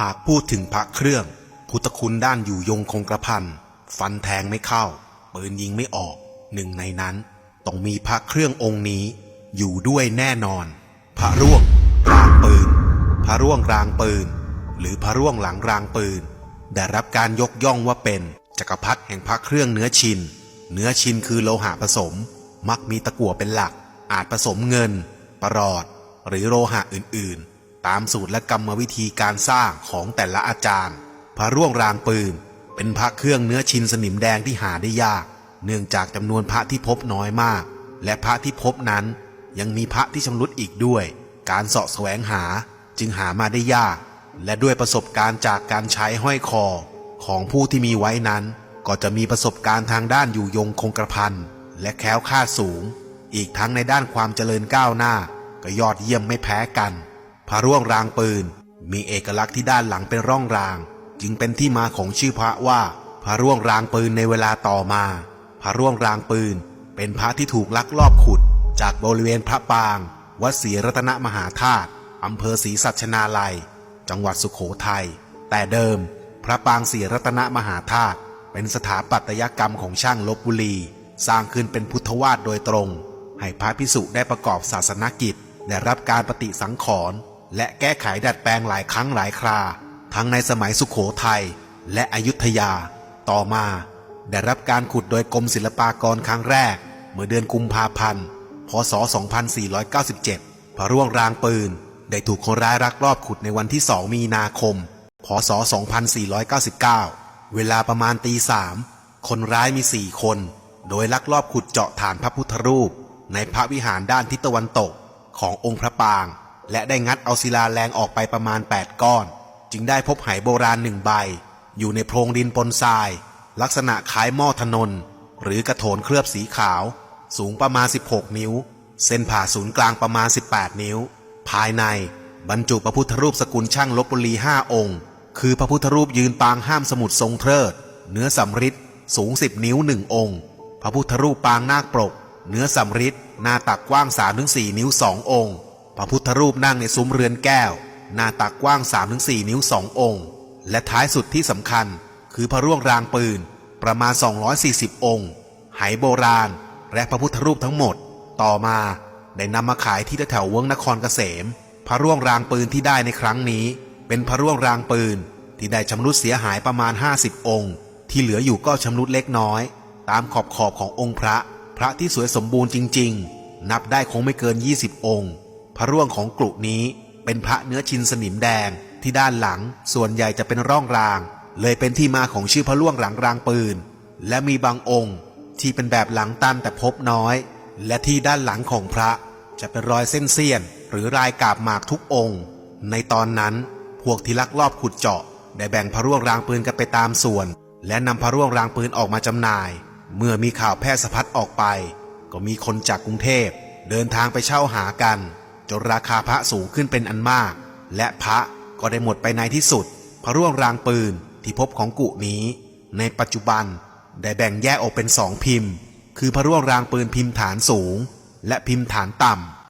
หากพูดถึงพระเครื่อง พุทธคุณด้านอยู่ยงคงกระพันฟันแทงไม่เข้า ปืนยิงไม่ออก หนึ่งในนั้น ต้องมีพระเครื่ององค์นี้ อยู่ด้วยแน่นอน พระร่วงรางปืน พระร่วงรางปืน หรือพระร่วงหลังรางปืน ได้รับการยกย่องว่าเป็นจักรพรรดิแห่งพระเครื่องเนื้อชิน เนื้อชินคือโลหะผสม มักมีตะกั่วเป็นหลัก อาจผสมเงิน ประหลอด หรือโลหะอื่นๆ ตามสูตรและกรรมวิธีการสร้างของแต่ละอาจารย์ พระร่วงรางปืนเป็นพระเครื่องเนื้อชินสนิมแดงที่หาได้ยาก เนื่องจากจำนวนพระที่พบน้อยมาก และพระที่พบนั้น ยังมีพระที่ชำรุดอีกด้วย การเสาะแสวงหาจึงหามาได้ยาก และด้วยประสบการณ์จากการใช้ห้อยคอ ของผู้ที่มีไว้นั้น ก็จะมีประสบการณ์ทางด้านอยู่ยงคงกระพันและแคล้วคลาดสูง อีกทั้งในด้านความเจริญก้าวหน้า ก็ยอดเยี่ยมไม่แพ้กัน พระร่วงรางปืน มีเอกลักษณ์ที่ด้านหลังเป็นร่องราง จึงเป็นที่มาของชื่อพระว่า พระร่วงรางปืนในเวลาต่อมา พระร่วงรางปืน เป็นพระที่ถูกลักลอบขุด จากบริเวณพระปาง วัดศรีรัตนมหาธาตุอำเภอศรีสัชนาลัย จังหวัดสุขโขทัยแต่เดิม พระปางศรีรัตนมหาธาตุเป็นสถาปัตยกรรมของช่างลบบุรี สร้างขึ้นเป็นพุทธวาสโดยตรง ให้พระพิสุได้ประกอบศาสนกิจ ได้รับการปฏิสังขรณ์ และแก้ไขดัดแปลงหลายครั้งหลายครา ทั้งในสมัยสุขโขทัยและอยุธยา ต่อมา ได้รับการขุดโดยกรมศิลปากรครั้งแรก เมื่อเดือนกุมภาพันธ์ พศ 2497 พระร่วงรางปืน ได้ถูกคนร้ายรักรอบขุดในวันที่ 2 มีนาคม พศ 2499 เวลาประมาณตีสามคนร้ายมีสี่คน โดยลักลอบขุดเจาะฐานพระพุทธรูป ในพระวิหารด้านทิศตะวันตกขององค์พระปาง และได้งัดเอาศิลาแรงออกไปประมาณ 8 ก้อน จึงได้พบไหโบราณหนึ่งใบ อยู่ในโพรงดินปนทราย ลักษณะคล้ายหม้อถนน หรือกระโถนเคลือบสีขาว สูงประมาณ 16 นิ้ว เส้นผ่าศูนย์กลางประมาณ 18 นิ้ว ภายในบรรจุพระพุทธรูปสกุลช่างลบบุรีห้าองค์ คือพระพุทธรูปยืนปางห้ามสมุดทรงเทิด เนื้อสำริดสูง10นิ้วหนึ่งองค์ พระพุทธรูปปางนาคปรก เนื้อสำริดหน้าตักกว้าง3-4นิ้วสององค์ พระพุทธรูปนั่งในซุ้มเรือนแก้ว หน้าตักกว้าง 3-4 นิ้วสององค์ และท้ายสุดที่สำคัญ คือพระร่วงรางปืนประมาณ 240 องค์ ไหโบราณ และพระพุทธรูปทั้งหมด ต่อมาได้นำมาขายที่แถวเวิ้งนครเกษม พระร่วงรางปืนที่ได้ในครั้งนี้ เป็นพระร่วงรางปืนที่ได้ชำรุดเสียหายประมาณ 50 องค์ ที่เหลืออยู่ก็ชำรุดเล็กน้อย ตามขอบขอบขององค์พระ พระที่สวยสมบูรณ์จริง ๆ นับได้คงไม่เกิน 20 องค์ พระร่วงของกลุ่นี้เป็นพระเนื้อชินสนิมแดงที่ด้านหลังส่วนใหญ่จะเป็นร่องราง เลยเป็นที่มาของชื่อพระร่วงหลังรางปืน และมีบางองค์ ที่เป็นแบบหลังตันแต่พบน้อย และที่ด้านหลังของพระจะเป็นรอยเส้นเสี้ยน หรือรายกาบหมากทุกองค์ ในตอนนั้นพวกที่ลักลอบขุดเจาะ ได้แบ่งพระร่วงรางปืนกันไปตามส่วน และนำพระร่วงรางปืนออกมาจำหน่าย เมื่อมีข่าวแพร่สะพัดออกไป ก็มีคนจากกรุงเทพ เดินทางไปเช่าหากัน จนราคาพระสูงขึ้นเป็นอันมาก และพระก็ได้หมดไปในที่สุด พระร่วงรางปืนที่พบของกุนี้ ในปัจจุบันได้แบ่งแยกออกเป็นสองพิมพ์ คือพระร่วงรางปืนพิมพ์ฐานสูง และพิมพ์ฐานต่ำ